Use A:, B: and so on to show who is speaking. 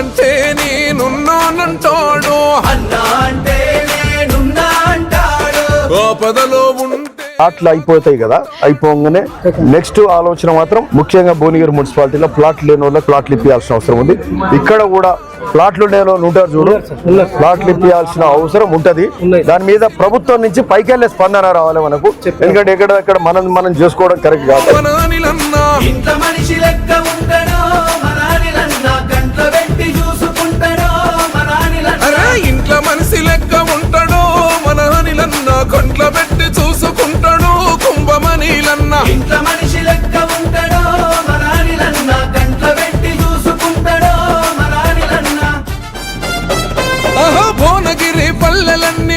A: అంటే నేనున్నానంటాడు.
B: అన్నా అంటే నేనున్నా అంటాడు
A: ఆపదలో ఉంటే
C: ప్లాట్లు అయిపోతాయి కదా అయిపోగానే నెక్స్ట్ ఆలోచన మాత్రం ముఖ్యంగా భువనగిరి మున్సిపాలిటీలో ప్లాట్ లేని వాళ్ళకి ప్లాట్లు ఇప్పించాల్సిన అవసరం ఉంది. ఇక్కడ కూడా ప్లాట్లు లేని వాళ్ళు ఉంటారు చూడు ప్లాట్లు ఇప్పించాల్సిన అవసరం ఉంటది. దాని మీద ప్రభుత్వం నుంచి పైకెళ్ళే స్పందన రావాలి మనకు. ఎందుకంటే ఎక్కడెక్కడ మనం మనం చేసుకోవడం కరెక్ట్ కాదు.
B: కంట్లో పెట్టి చూసుకుంటాడు
A: కుంభమణిలన్నా.
B: ఇంత మనిషి లెక్క ఉంటాడో మనానిలన్నా కంట్లో పెట్టి చూసుకుంటాడో మనానిలన్నా
A: ఆహా భువనగిరి పల్లెలన్నీ